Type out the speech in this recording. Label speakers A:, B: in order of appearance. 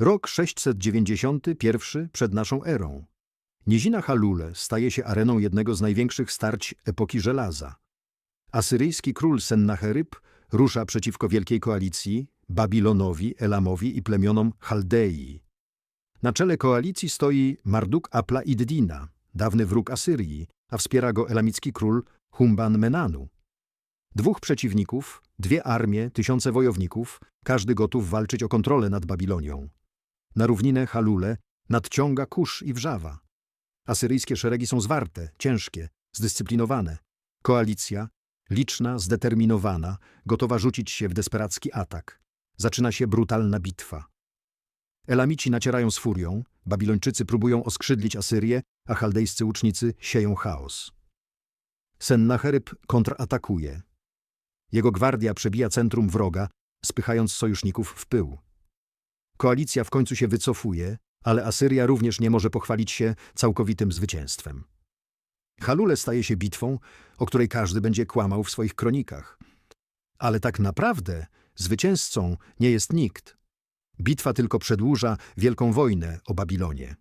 A: Rok 691 przed naszą erą. Nizina Halule staje się areną jednego z największych starć epoki żelaza. Asyryjski król Sennacheryb rusza przeciwko wielkiej koalicji Babilonowi, Elamowi i plemionom Chaldei. Na czele koalicji stoi Marduk Apla Iddina, dawny wróg Asyrii, a wspiera go elamicki król Humban Menanu. Dwóch przeciwników, dwie armie, tysiące wojowników, każdy gotów walczyć o kontrolę nad Babilonią. Na równinę Halule nadciąga kurz i wrzawa. Asyryjskie szeregi są zwarte, ciężkie, zdyscyplinowane. Koalicja, liczna, zdeterminowana, gotowa rzucić się w desperacki atak. Zaczyna się brutalna bitwa. Elamici nacierają z furią, Babilończycy próbują oskrzydlić Asyrię, a chaldejscy łucznicy sieją chaos. Sennacheryb kontratakuje. Jego gwardia przebija centrum wroga, spychając sojuszników w pył. Koalicja w końcu się wycofuje, ale Asyria również nie może pochwalić się całkowitym zwycięstwem. Halule staje się bitwą, o której każdy będzie kłamał w swoich kronikach. Ale tak naprawdę zwycięzcą nie jest nikt. Bitwa tylko przedłuża wielką wojnę o Babilonie.